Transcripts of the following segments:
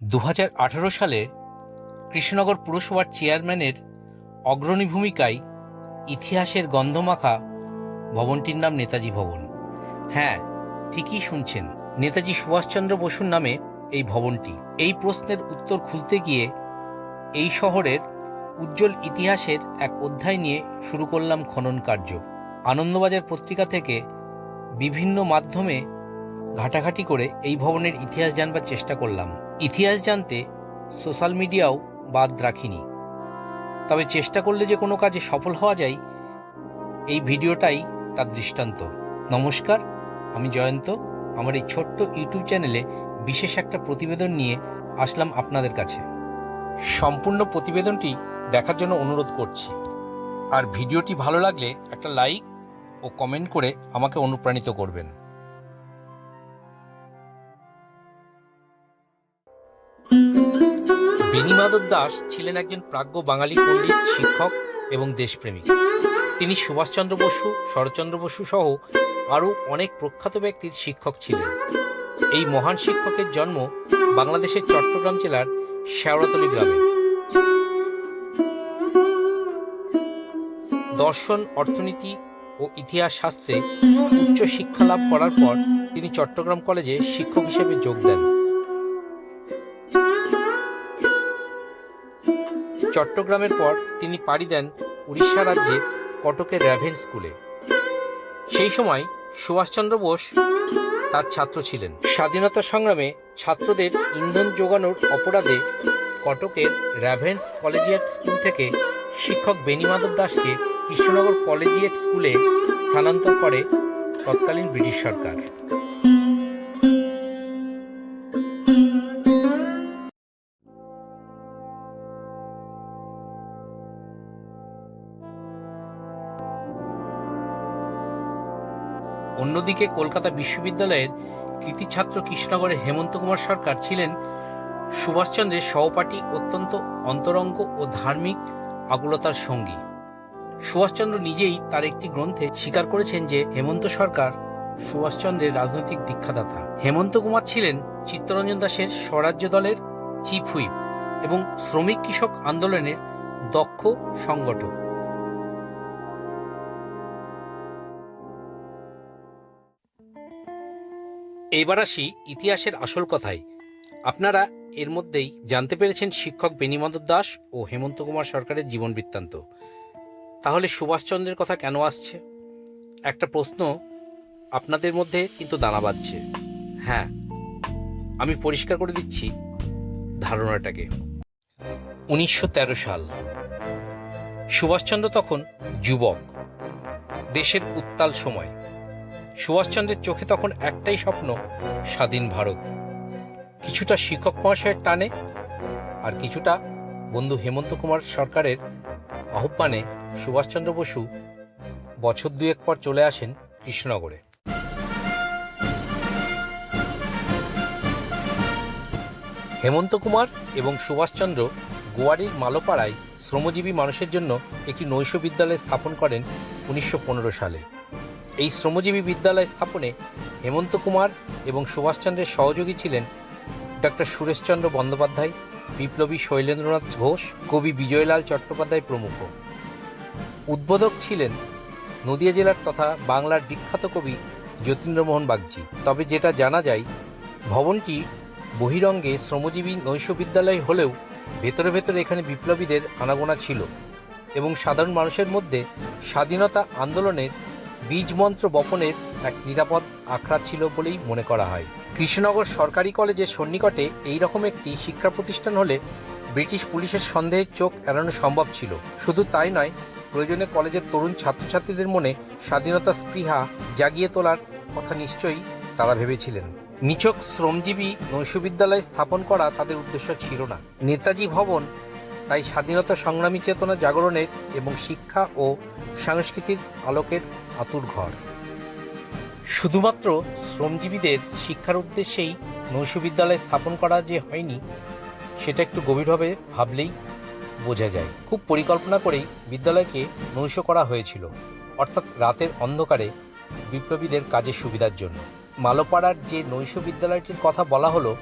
দু হাজার আঠারো সালে কৃষ্ণনগর পুরসভার চেয়ারম্যানের অগ্রণী ভূমিকায় ইতিহাসের গন্ধমাখা ভবনটির নাম নেতাজি ভবন। হ্যাঁ ঠিকই শুনছেন, নেতাজি সুভাষচন্দ্র বসুর নামে এই ভবনটি। এই প্রশ্নের উত্তর খুঁজতে গিয়ে এই শহরের উজ্জ্বল ইতিহাসের এক অধ্যায় নিয়ে শুরু করলাম খনন কার্য। আনন্দবাজার পত্রিকা থেকে বিভিন্ন মাধ্যমে ঘাটাঘাটি করে এই ভবনের ইতিহাস জানবার চেষ্টা করলাম। ইতিহাস জানতে সোশ্যাল মিডিয়াও বাদ রাখিনি। তবে চেষ্টা করলে যে কোনো কাজে সফল হওয়া যায়, এই ভিডিওটাই তার দৃষ্টান্ত। নমস্কার, আমি জয়ন্ত। আমার এই ছোট্ট ইউটিউব চ্যানেলে বিশেষ একটা প্রতিবেদন নিয়ে আসলাম আপনাদের কাছে। সম্পূর্ণ প্রতিবেদনটি দেখার জন্য অনুরোধ করছি। আর ভিডিওটি ভালো লাগলে একটা লাইক ও কমেন্ট করে আমাকে অনুপ্রাণিত করবেন। বেণীমাধব দাস ছিলেন একজন প্রাজ্ঞ বাঙালি পণ্ডিত, শিক্ষক এবং দেশপ্রেমিক। তিনি সুভাষচন্দ্র বসু, শরৎচন্দ্র বসু সহ আরও অনেক প্রখ্যাত ব্যক্তির শিক্ষক ছিলেন। এই মহান শিক্ষকের জন্ম বাংলাদেশের চট্টগ্রাম জেলার শেওড়াতলি গ্রামে। দর্শন, অর্থনীতি ও ইতিহাস শাস্ত্রে উচ্চ শিক্ষা লাভ করার পর তিনি চট্টগ্রাম কলেজে শিক্ষক হিসেবে যোগ দেন। চট্টগ্রামের পর তিনি পাড়ি দেন উড়িষ্যা রাজ্যে কটকের র্যাভেন স্কুলে। সেই সময় সুভাষচন্দ্র বোস তার ছাত্র ছিলেন। স্বাধীনতা সংগ্রামে ছাত্রদের ইন্ধন যোগানোর অপরাধে কটকের র্যাভেন্স কলেজিয়েট স্কুল থেকে শিক্ষক বেণীমাধব দাসকে কৃষ্ণনগর কলেজিয়েট স্কুলে স্থানান্তর করে তৎকালীন ব্রিটিশ সরকার। অন্যদিকে কলকাতা বিশ্ববিদ্যালয়ের কৃতি ছাত্র কৃষ্ণনগরের হেমন্ত কুমার সরকার ছিলেন সুভাষচন্দ্রের সহপাঠী অত্যন্ত অন্তরঙ্গ ও ধার্মিক আকুলতার সঙ্গী। সুভাষচন্দ্র নিজেই তার একটি গ্রন্থে স্বীকার করেছেন যে হেমন্ত সরকার সুভাষচন্দ্রের রাজনৈতিক দীক্ষাদাতা। হেমন্ত কুমার ছিলেন চিত্তরঞ্জন দাসের স্বরাজ্য দলের চিফ হুইপ এবং শ্রমিক কৃষক আন্দোলনের দক্ষ সংগঠক। এইবার আসি ইতিহাসের আসল কথায়। আপনারা এর মধ্যেই জানতে পেরেছেন শিক্ষক বেণীমাধব দাস ও হেমন্ত কুমার সরকারের জীবন বৃত্তান্ত। তাহলে সুভাষচন্দ্রের কথা কেন আসছে? একটা প্রশ্ন আপনাদের মধ্যে কিন্তু দানা বাঁধছে। হ্যাঁ আমি পরিষ্কার করে দিচ্ছি ধারণাটাকে। উনিশশো তেরো সাল। সুভাষচন্দ্র তখন যুবক। দেশের উত্তাল সময়। সুভাষচন্দ্রের চোখে তখন একটাই স্বপ্ন, স্বাধীন ভারত। কিছুটা শিক্ষক মহাশয়ের টানে আর কিছুটা বন্ধু হেমন্ত কুমার সরকারের আহ্বানে সুভাষচন্দ্র বসু বছর দুয়েক পর চলে আসেন কৃষ্ণনগরে। হেমন্ত কুমার এবং সুভাষচন্দ্র গোয়ারির মালোপাড়ায় শ্রমজীবী মানুষের জন্য একটি নৈশ বিদ্যালয় স্থাপন করেন উনিশশো পনেরো সালে। এই শ্রমজীবী বিদ্যালয় স্থাপনে হেমন্ত কুমার এবং সুভাষচন্দ্রের সহযোগী ছিলেন ডক্টর সুরেশচন্দ্র বন্দ্যোপাধ্যায়, বিপ্লবী শৈলেন্দ্রনাথ ঘোষ, কবি বিজয়লাল চট্টোপাধ্যায় প্রমুখ। উদ্বোধক ছিলেন নদিয়া জেলার তথা বাংলার বিখ্যাত কবি যতীন্দ্রমোহন বাগচি। তবে যেটা জানা যায়, ভবনটি বহিরঙ্গে শ্রমজীবী নৈশ বিদ্যালয় হলেও ভেতরে ভেতরে এখানে বিপ্লবীদের আনাগোনা ছিল এবং সাধারণ মানুষের মধ্যে স্বাধীনতা আন্দোলনের বীজ মন্ত্র বপনের এক নিরাপদ আখড়া ছিল বলেই মনে করা হয়। কৃষ্ণনগর সরকারি কলেজের সন্নিকটে এই রকম একটি শিক্ষা প্রতিষ্ঠান হলে ব্রিটিশ পুলিশের সন্দেহের চোখ এড়ানো সম্ভব ছিল। শুধু তাই নয়, প্রয়োজনে কলেজের তরুণ ছাত্রছাত্রীদের মনে স্বাধীনতা স্পৃহা জাগিয়ে তোলার কথা নিশ্চয়ই তারা ভেবেছিলেন। নিছক শ্রমজীবী নৈশবিদ্যালয় স্থাপন করা তাদের উদ্দেশ্য ছিল না। নেতাজি ভবন, তাই স্বাধীনতা সংগ্রামী চেতনা জাগরণের এবং শিক্ষা ও সংস্কৃতির আলোকের আতুর ঘর। শুধুমাত্র শ্রমজীবীদের শিক্ষার উদ্দেশ্যেই নৈশ বিদ্যালয় স্থাপন করা যে হয়নি, সেটা একটু গভীরভাবে ভাবলেই বোঝা যায়। খুব পরিকল্পনা করেই বিদ্যালয়কে নৈশ করা হয়েছিল, অর্থাৎ রাতের অন্ধকারে বিপ্লবীদের কাজের সুবিধার জন্য। মালোপাড়ার যে নৈশ বিদ্যালয়টির কথা বলা হলো,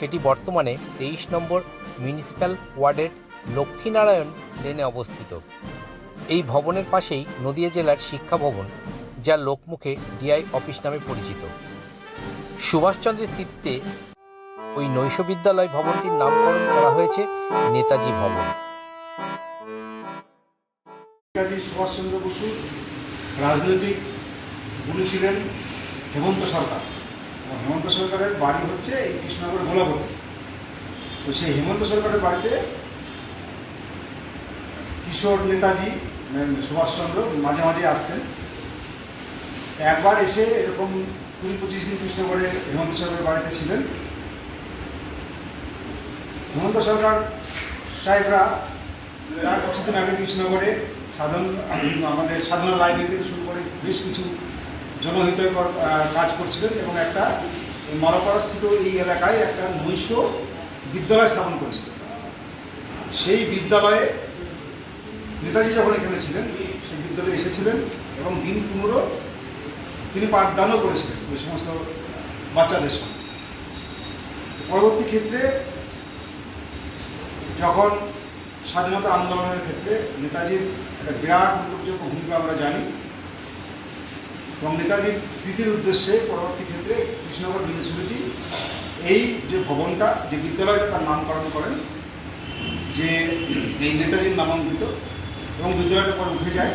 সেটি বর্তমানে তেইশ নম্বর মিউনিসিপ্যাল ওয়ার্ডের লক্ষ্মীনারায়ণ লেনে অবস্থিত। এই ভবনের পাশেই নদিয়া জেলার শিক্ষা ভবন, যা লোকমুখে ডিআই অফিস নামে পরিচিত। সুভাষচন্দ্রের স্মৃতিতে ওই নৈশ বিদ্যালয় ভবনটির নামকরণ করা হয়েছে নেতাজি ভবন। সুভাষচন্দ্র বসু রাজনৈতিক গুরু ছিলেন হেমন্ত সরকার। হেমন্ত সরকারের বাড়ি হচ্ছে এই কৃষ্ণনগরের গোলাপতি তো সেই হেমন্ত সরকারের বাড়িতে কিশোর নেতাজি সুভাষচন্দ্র মাঝে মাঝে আসতেন। একবার এসে এরকম কুড়ি পঁচিশ দিন কৃষ্ণনগরে হেমন্ত সরকারের বাড়িতে ছিলেন। হেমন্ত সরকার সাহেবরা তার কিছুদিন আগে কৃষ্ণনগরে সাধারণ আমাদের সাধারণ লাইব্রেরি থেকে শুরু করে বেশ কিছু জনহিতকর কাজ করছিলেন এবং একটা মালপাড়াস্থিত এই এলাকায় একটা নৈশ বিদ্যালয় স্থাপন করেছিলেন। সেই বিদ্যালয়ে নেতাজি যখন এখানে ছিলেন, সেই বিদ্যালয়ে এসেছিলেন এবং দিন পনেরো তিনি পাঠদানও করেছিলেন ওই সমস্ত বাচ্চাদের সঙ্গে। পরবর্তী ক্ষেত্রে যখন স্বাধীনতা আন্দোলনের ক্ষেত্রে নেতাজির একটা বিরাট উল্লেখযোগ্য ভূমিকা আমরা জানি, এবং নেতাজির স্মৃতির উদ্দেশ্যে পরবর্তী ক্ষেত্রে কৃষ্ণনগর মিউনিসিপ্যালিটি এই যে ভবনটা, যে বিদ্যালয়টা তার নামকরণ করেন, যে এই নেতাজির নামাঙ্কিত এবং বিদ্যালয়টা পরে উঠে যায়।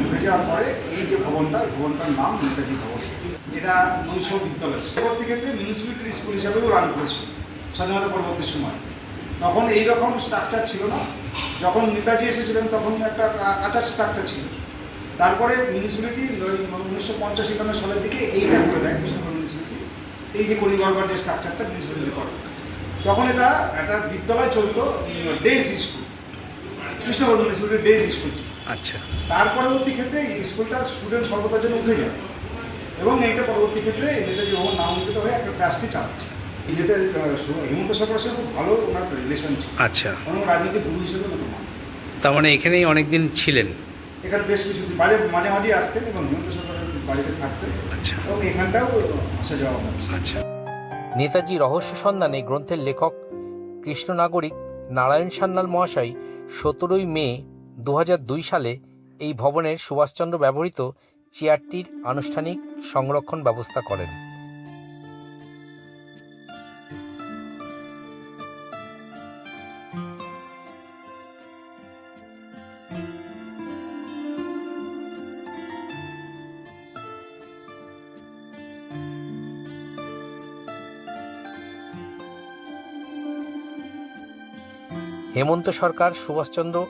উঠে যাওয়ার পরে এই যে ভবনটা ভবনটার নাম নেতাজি ভবন। এটা নৈশ বিদ্যালয়। পরবর্তী ক্ষেত্রে মিউনিসিপ্যালিটির স্কুল হিসাবেও রান করেছিল স্বাধীনতা পরবর্তী সময়। তখন এই রকম স্ট্রাকচার ছিল না। যখন নেতাজি এসেছিলেন, তখন একটা কা- কাঁচা স্ট্রাকচার ছিল। তারপরে মিউনিসিপ্যালিটি উনিশশো পঞ্চাশ একান্ন সালের দিকে এইটা করে দেয় মিউনিসিপ্যালিটি। এই যে করিগরবার যে স্ট্রাকচারটা মিউনিসিপ্যালিটি করে। তখন এটা একটা বিদ্যালয় চলতো ডেজ স্কুল ডেজ স্কুল আচ্ছা। তার পরবর্তী ক্ষেত্রে এই স্কুলটা স্টুডেন্ট সর্বতার জন্য উঠে যায়। এবং এইটা পরবর্তী ক্ষেত্রে নেতাজি ভবন নামাঙ্কিত হয়ে একটা ট্রাস্টি চালাচ্ছে। এই নেতাজি হেমন্ত সরকারের সঙ্গে খুব ভালো ওনার রিলেশন ছিল। আচ্ছা। এবং রাজনৈতিক গুরু হিসেবে মানে তার মানে এখানেই অনেক দিন ছিলেন? এখানে বেশ কিছু মাঝে মাঝে মাঝে আসতেন এবং হেমন্ত সরকারের বাড়িতে থাকতেন। আচ্ছা। এবং এখানটাও আসা যাওয়া আচ্ছা। নেতাজি রহস্য সন্ধানে গ্রন্থের লেখক কৃষ্ণ নাগরিক নারায়ণ সান্যাল মহাশয় সতেরোই মে দু দুই সালে এই ভবনের সুভাষচন্দ্র ব্যবহৃত চেয়ারটির আনুষ্ঠানিক সংরক্ষণ ব্যবস্থা করেন। হেমন্ত সরকার, সুভাষচন্দ্র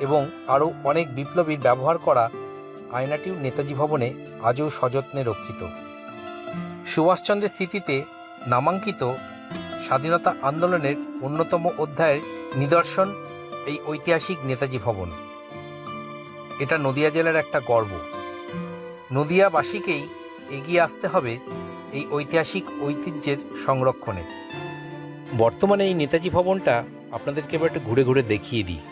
এবং আরও অনেক বিপ্লবীর ব্যবহার করা আয়নাটিও নেতাজি ভবনে আজও সযত্নে রক্ষিত। সুভাষচন্দ্রের স্মৃতিতে নামাঙ্কিত স্বাধীনতা আন্দোলনের অন্যতম অধ্যায়ের নিদর্শন এই ঐতিহাসিক নেতাজি ভবন। এটা নদিয়া জেলার একটা গর্ব। নদিয়াবাসীকেই এগিয়ে আসতে হবে এই ঐতিহাসিক ঐতিহ্যের সংরক্ষণে। বর্তমানে এই নেতাজি ভবনটা আপনাদেরকে এবার একটু ঘুরে ঘুরে দেখিয়ে দিই।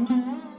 Mm-hmm.